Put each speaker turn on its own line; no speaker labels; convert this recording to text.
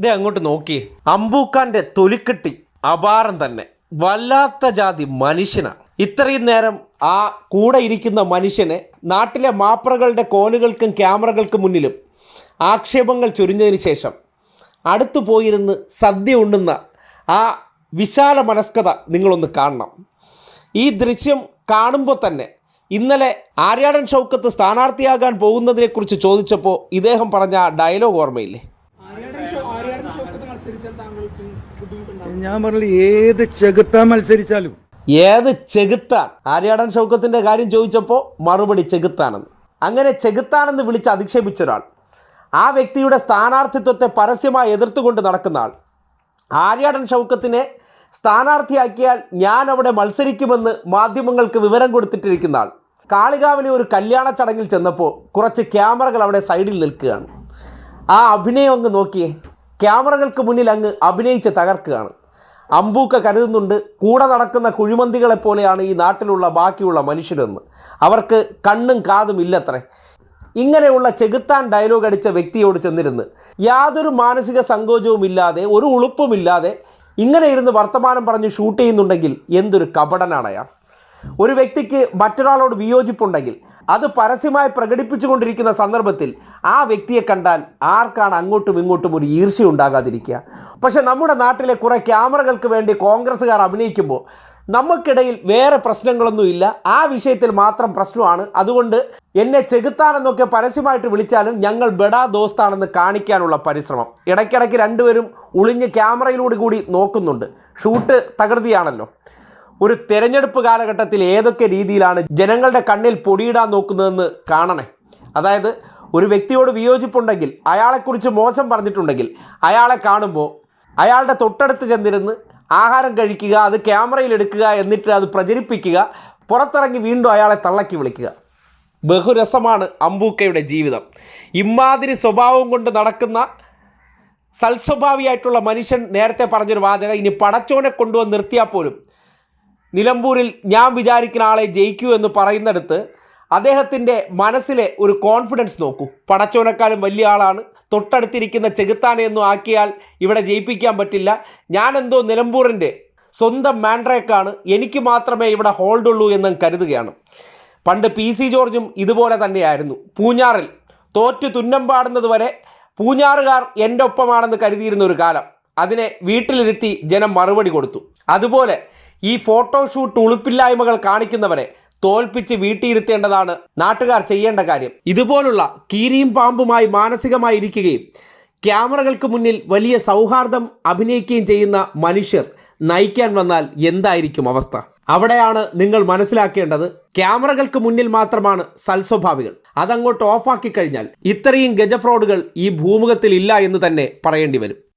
ഇതേ അങ്ങോട്ട് നോക്കി. അമ്പൂക്കാന്റെ തൊലിക്കെട്ടി അപാരം തന്നെ. വല്ലാത്ത ജാതി മനുഷ്യനാണ് ഇത്രയും നേരം ആ കൂടെ ഇരിക്കുന്ന മനുഷ്യനെ നാട്ടിലെ മാപ്രകളുടെ കോലുകൾക്കും ക്യാമറകൾക്കും മുന്നിലും ആക്ഷേപങ്ങൾ ചൊരിഞ്ഞതിന് ശേഷം അടുത്തു പോയിരുന്ന് സദ്യ ഉണ്ണുന്ന ആ വിശാല മനസ്കത നിങ്ങളൊന്ന് കാണണം. ഈ ദൃശ്യം കാണുമ്പോൾ തന്നെ ഇന്നലെ ആര്യാടൻ ഷൗക്കത്ത് സ്ഥാനാർത്ഥിയാകാൻ പോകുന്നതിനെക്കുറിച്ച് ചോദിച്ചപ്പോൾ ഇദ്ദേഹം പറഞ്ഞ ആ ഡയലോഗ് ഓർമ്മയില്ലേ
ആര്യാടൻ ഷോ ആര്യാടൻ ഷോക്കത്ത് മത്സരിച്ചാൽ താങ്കൾക്ക് ബുദ്ധിമുട്ടുണ്ടാവും
ഞാൻ പറഞ്ഞില്ല ഏത് ചെകുത്താൻ മത്സരിച്ചാലും.
ഏത് ചെകുത്താൻ? ആര്യാടൻ ഷൗക്കത്തിന്റെ കാര്യം ചോദിച്ചപ്പോൾ മറുപടി ചെകുത്താനെന്ന്. അങ്ങനെ ചെകുത്താനെന്ന് വിളിച്ച് അധിക്ഷേപിച്ച ഒരാൾ ആ വ്യക്തിയുടെ സ്ഥാനാർത്ഥിത്വത്തെ പരസ്യമായി എതിർത്തുകൊണ്ട് നടക്കുന്ന ആൾ ആര്യാടൻ ഷൗക്കത്തിനെ സ്ഥാനാർത്ഥിയാക്കിയാൽ ഞാൻ അവിടെ മത്സരിക്കുമെന്ന് മാധ്യമങ്ങൾക്ക് വിവരം കൊടുത്തിട്ടിരിക്കുന്ന ആൾ കാളികാവിലെ ഒരു കല്യാണ ചടങ്ങിൽ ചെന്നപ്പോൾ കുറച്ച് ക്യാമറകൾ അവിടെ സൈഡിൽ നിൽക്കുകയാണ്. ആ അഭിനയം അങ്ങ് നോക്കിയേ. ക്യാമറകൾക്ക് മുന്നിൽ അങ്ങ് അഭിനയിച്ച് തകർക്കുകയാണ്. അമ്പൂക്ക കരുതുന്നുണ്ട് കൂടെ നടക്കുന്ന കുഴിമന്തികളെ പോലെയാണ് ഈ നാട്ടിലുള്ള ബാക്കിയുള്ള മനുഷ്യരെന്ന്. അവർക്ക് കണ്ണും കാതും ഇല്ലത്രേ. ഇങ്ങനെയുള്ള ചെകുത്താൻ ഡയലോഗ് അടിച്ച വ്യക്തിയോട് ചെന്നിരുന്ന് യാതൊരു മാനസിക സങ്കോചവും ഇല്ലാതെ ഒരു ഉളുപ്പുമില്ലാതെ ഇങ്ങനെ ഇരുന്ന് വർത്തമാനം പറഞ്ഞ് ഷൂട്ട് ചെയ്യുന്നുണ്ടെങ്കിൽ എന്തൊരു കപടനാണ് അയാൾ. ഒരു വ്യക്തിക്ക് മറ്റൊരാളോട് വിയോജിപ്പുണ്ടെങ്കിൽ അത് പരസ്യമായി പ്രകടിപ്പിച്ചുകൊണ്ടിരിക്കുന്ന സന്ദർഭത്തിൽ ആ വ്യക്തിയെ കണ്ടാൽ ആർക്കാണ് അങ്ങോട്ടും ഇങ്ങോട്ടും ഒരു ഈർഷ്യ ഉണ്ടാകാതിരിക്കുക? പക്ഷേ നമ്മുടെ നാട്ടിലെ കുറേ ക്യാമറകൾക്ക് വേണ്ടി കോൺഗ്രസ്സുകാർ അഭിനയിക്കുമ്പോൾ നമുക്കിടയിൽ വേറെ പ്രശ്നങ്ങളൊന്നുമില്ല ആ വിഷയത്തിൽ മാത്രം പ്രശ്നമാണ്. അതുകൊണ്ട് എന്നെ ചെകുത്താനെന്നൊക്കെ പരസ്യമായിട്ട് വിളിച്ചാലും ഞങ്ങൾ ബെഡാ ദോസ്താണെന്ന് കാണിക്കാനുള്ള പരിശ്രമം. ഇടയ്ക്കിടയ്ക്ക് രണ്ടുപേരും ഒളിഞ്ഞ് ക്യാമറയിലൂടെ കൂടി നോക്കുന്നുണ്ട്. ഷൂട്ട് തകൃതിയാണല്ലോ. ഒരു തെരഞ്ഞെടുപ്പ് കാലഘട്ടത്തിൽ ഏതൊക്കെ രീതിയിലാണ് ജനങ്ങളുടെ കണ്ണിൽ പൊടിയിടാൻ നോക്കുന്നതെന്ന് കാണണേ? അതായത് ഒരു വ്യക്തിയോട് വിയോജിപ്പുണ്ടെങ്കിൽ അയാളെക്കുറിച്ച് മോശം പറഞ്ഞിട്ടുണ്ടെങ്കിൽ അയാളെ കാണുമ്പോൾ അയാളുടെ തൊട്ടടുത്ത് ചെന്നിരുന്ന് ആഹാരം കഴിക്കുക അത് ക്യാമറയിൽ എടുക്കുക എന്നിട്ട് അത് പ്രചരിപ്പിക്കുക പുറത്തിറങ്ങി വീണ്ടും അയാളെ തള്ളക്കി വിളിക്കുക. ബഹുരസമാണ് അമ്പൂക്കയുടെ ജീവിതം. ഇമാതിരി സ്വഭാവം കൊണ്ട് നടക്കുന്ന സൽസ്വഭാവിയായിട്ടുള്ള മനുഷ്യൻ നേരത്തെ പറഞ്ഞൊരു വാചകം ഇനി പടച്ചോനെ കൊണ്ടുവന്ന് നിർത്തിയാൽ പോലും നിലമ്പൂരിൽ ഞാൻ വിചാരിക്കുന്ന ആളെ ജയിക്കൂ എന്ന് പറയുന്നിടത്ത് അദ്ദേഹത്തിന്റെ മനസ്സിലെ ഒരു കോൺഫിഡൻസ് നോക്കൂ. പടച്ചോനക്കാരും വലിയ ആളാണ്. തൊട്ടടുത്തിരിക്കുന്ന ചെകുത്താനെയൊന്നും ആക്കിയാൽ ഇവിടെ ജയിപ്പിക്കാൻ പറ്റില്ല. ഞാനെന്തോ നിലമ്പൂരിന്റെ സ്വന്തം മാൻഡ്രേക്കാണ്. എനിക്ക് മാത്രമേ ഇവിടെ ഹോൾഡ് ഉള്ളൂ എന്ന് കരുതുകയാണ്. പണ്ട് പി സി ജോർജും ഇതുപോലെ തന്നെയായിരുന്നു. പൂഞ്ഞാറിൽ തോറ്റു തുന്നം പാടുന്നതുവരെ പൂഞ്ഞാറുകാർ എന്റെ ഒപ്പമാണെന്ന് കരുതിയിരുന്ന ഒരു കാലം. അതിനെ വീട്ടിലിരുത്തി ജനം മറുപടി കൊടുത്തു. അതുപോലെ ഈ ഫോട്ടോഷൂട്ട് ഉളുപ്പില്ലായ്മകൾ കാണിക്കുന്നവരെ തോൽപ്പിച്ച് വീട്ടിയിരുത്തേണ്ടതാണ് നാട്ടുകാർ ചെയ്യേണ്ട കാര്യം. ഇതുപോലുള്ള കീരിയും പാമ്പുമായി മാനസികമായി ഇരിക്കുകയും ക്യാമറകൾക്ക് മുന്നിൽ വലിയ സൗഹാർദ്ദം അഭിനയിക്കുകയും ചെയ്യുന്ന മനുഷ്യർ നയിക്കാൻ വന്നാൽ എന്തായിരിക്കും അവസ്ഥ? അവിടെയാണ് നിങ്ങൾ മനസ്സിലാക്കേണ്ടത്. ക്യാമറകൾക്ക് മുന്നിൽ മാത്രമാണ് സൽസ്വഭാവികൾ. അതങ്ങോട്ട് ഓഫാക്കി കഴിഞ്ഞാൽ ഇത്രയും ഗജഫ്രോഡുകൾ ഈ ഭൂമുഖത്തിൽ ഇല്ല എന്ന് തന്നെ പറയേണ്ടി വരും.